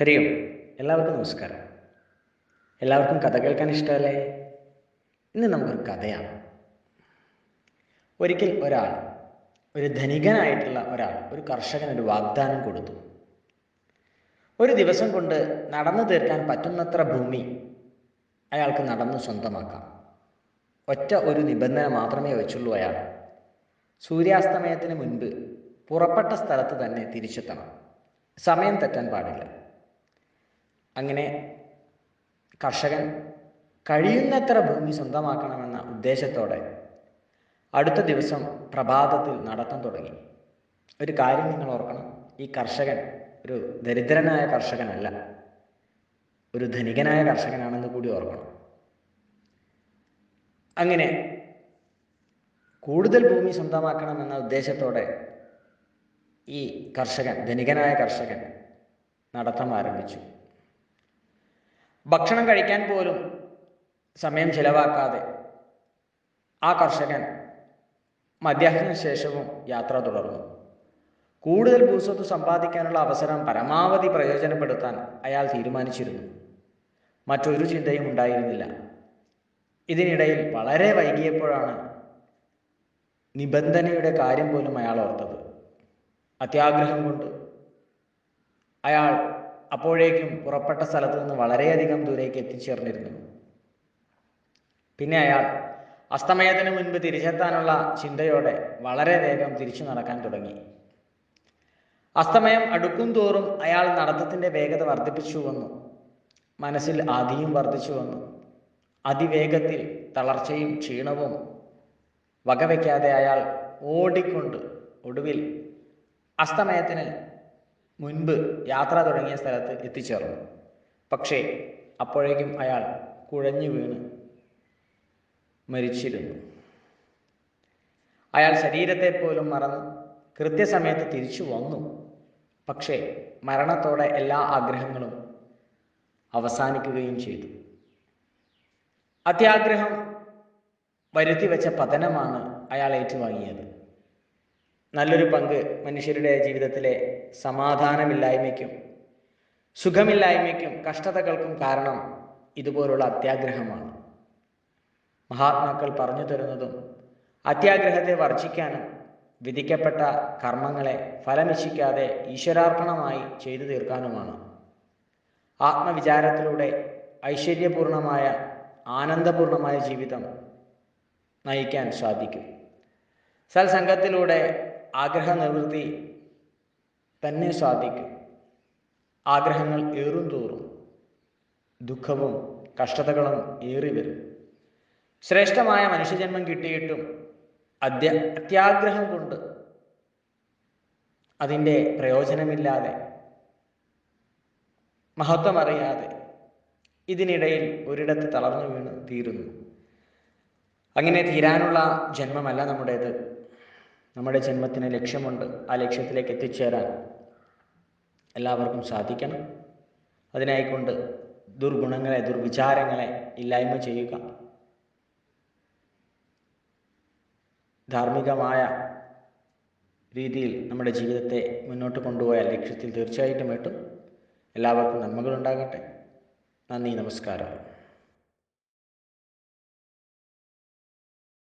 ഹരി ഓം എല്ലാവർക്കും നമസ്കാരം. എല്ലാവർക്കും കഥ കേൾക്കാൻ ഇഷ്ടമല്ലേ? ഇന്ന് നമുക്കൊരു കഥയാണ്. ഒരിക്കൽ ഒരാൾ ഒരു ധനികനായിട്ടുള്ള ഒരാൾ ഒരു കർഷകൻ ഒരു വാഗ്ദാനം കൊടുത്തു. ഒരു ദിവസം കൊണ്ട് നടന്നു തീർക്കാൻ പറ്റുന്നത്ര ഭൂമി അയാൾക്ക് നടന്ന് സ്വന്തമാക്കാം. ഒറ്റ ഒരു നിബന്ധന മാത്രമേ വെച്ചുള്ളൂ അയാൾ. സൂര്യാസ്തമയത്തിന് മുൻപ് പുറപ്പെട്ട സ്ഥലത്ത് തന്നെ തിരിച്ചെത്തണം. സമയം തെറ്റാൻ പാടില്ല. അങ്ങനെ കർഷകൻ കഴിയുന്നത്ര ഭൂമി സ്വന്തമാക്കണമെന്ന ഉദ്ദേശത്തോടെ അടുത്ത ദിവസം പ്രഭാതത്തിൽ നടത്തം തുടങ്ങി. ഒരു കാര്യം നിങ്ങൾ ഓർക്കണം. ഈ കർഷകൻ ഒരു ദരിദ്രനായ കർഷകനല്ല. ഒരു ധനികനായ കർഷകനാണെന്ന് കൂടി ഓർക്കണം. അങ്ങനെ കൂടുതൽ ഭൂമി സ്വന്തമാക്കണമെന്ന ഉദ്ദേശത്തോടെ ഈ കർഷകൻ ധനികനായ കർഷകൻ നടത്തം ആരംഭിച്ചു. ഭക്ഷണം കഴിക്കാൻ പോലും സമയം ചിലവാക്കാതെ ആ കർഷകൻ മധ്യാഹ്ന ശേഷവും യാത്ര തുടർന്നു. കൂടുതൽ ഭൂസ്വത്ത് സമ്പാദിക്കാനുള്ള അവസരം പരമാവധി പ്രയോജനപ്പെടുത്താൻ അയാൾ തീരുമാനിച്ചിരുന്നു. മറ്റൊരു ചിന്തയും ഉണ്ടായിരുന്നില്ല. ഇതിനിടയിൽ വളരെ വൈകിയപ്പോഴാണ് നിബന്ധനയുടെ കാര്യം പോലും അയാൾ ഓർത്തത്. അത്യാഗ്രഹം കൊണ്ട് അയാൾ അപ്പോഴേക്കും പുറപ്പെട്ട സ്ഥലത്ത് നിന്ന് വളരെയധികം ദൂരേക്ക് എത്തിച്ചേർന്നിരുന്നു. പിന്നെ അയാൾ അസ്തമയത്തിന് മുൻപ് തിരിച്ചെത്താനുള്ള ചിന്തയോടെ വളരെ വേഗം തിരിച്ചു നടക്കാൻ തുടങ്ങി. അസ്തമയം അടുക്കും തോറും അയാൾ നടത്തത്തിന്റെ വേഗത വർദ്ധിപ്പിച്ചു വന്നു. മനസ്സിൽ ആദിയും വർദ്ധിച്ചു വന്നു. അതിവേഗത്തിൽ തളർച്ചയും ക്ഷീണവും വകവയ്ക്കാതെ അയാൾ ഓടിക്കൊണ്ട് ഒടുവിൽ അസ്തമയത്തിന് മുൻപ് യാത്ര തുടങ്ങിയ സ്ഥലത്ത് എത്തിച്ചേർന്നു. പക്ഷേ അപ്പോഴേക്കും അയാൾ കുഴഞ്ഞു വീണ് മരിച്ചിരുന്നു. അയാൾ ശരീരത്തെ പോലും മറന്ന് കൃത്യസമയത്ത് തിരിച്ചു വന്നു. പക്ഷേ മരണത്തോടെ എല്ലാ ആഗ്രഹങ്ങളും അവസാനിക്കുകയും ചെയ്തു. അത്യാഗ്രഹം വരുത്തി വെച്ച പതനമാണ് അയാൾ ഏറ്റുവാങ്ങിയത്. നല്ലൊരു പങ്ക് മനുഷ്യരുടെ ജീവിതത്തിലെ സമാധാനമില്ലായ്മയ്ക്കും സുഖമില്ലായ്മയ്ക്കും കഷ്ടതകൾക്കും കാരണം ഇതുപോലുള്ള അത്യാഗ്രഹമാണ്. മഹാത്മാക്കൾ പറഞ്ഞു തരുന്നതും അത്യാഗ്രഹത്തെ വർജിക്കാനും വിധിക്കപ്പെട്ട കർമ്മങ്ങളെ ഫലമിച്ഛിക്കാതെ ഈശ്വരാർപ്പണമായി ചെയ്തു തീർക്കാനുമാണ്. ആത്മവിചാരത്തിലൂടെ ഐശ്വര്യപൂർണമായ ആനന്ദപൂർണമായ ജീവിതം നയിക്കാൻ സാധിക്കും. സത്സംഗത്തിലൂടെ ആഗ്രഹ നിവൃത്തി തന്നെ സാധിക്കും. ആഗ്രഹങ്ങൾ ഏറും തോറും ദുഃഖവും കഷ്ടതകളും ഏറി വരും. ശ്രേഷ്ഠമായ മനുഷ്യജന്മം കിട്ടിയിട്ടും അത്യ അത്യാഗ്രഹം കൊണ്ട് അതിന്റെ പ്രയോജനമില്ലാതെ മഹത്വമറിയാതെ ഇതിനിടയിൽ ഒരിടത്ത് തളർന്നു വീണ് തീരുന്നു. അങ്ങനെ തീരാനുള്ള ജന്മമല്ല നമ്മുടേത്. നമ്മുടെ ജന്മത്തിന് ലക്ഷ്യമുണ്ട്. ആ ലക്ഷ്യത്തിലേക്ക് എത്തിച്ചേരാൻ എല്ലാവർക്കും സാധിക്കണം. അതിനായിക്കൊണ്ട് ദുർഗുണങ്ങളെ ദുർവിചാരങ്ങളെ ഇല്ലായ്മ ചെയ്യുക. ധാർമ്മികമായ രീതിയിൽ നമ്മുടെ ജീവിതത്തെ മുന്നോട്ട് കൊണ്ടുപോയാൽ ലക്ഷ്യത്തിൽ തീർച്ചയായിട്ടും എത്തും എല്ലാവർക്കും നന്മകളുണ്ടാകട്ടെ. നന്ദി നമസ്കാരം.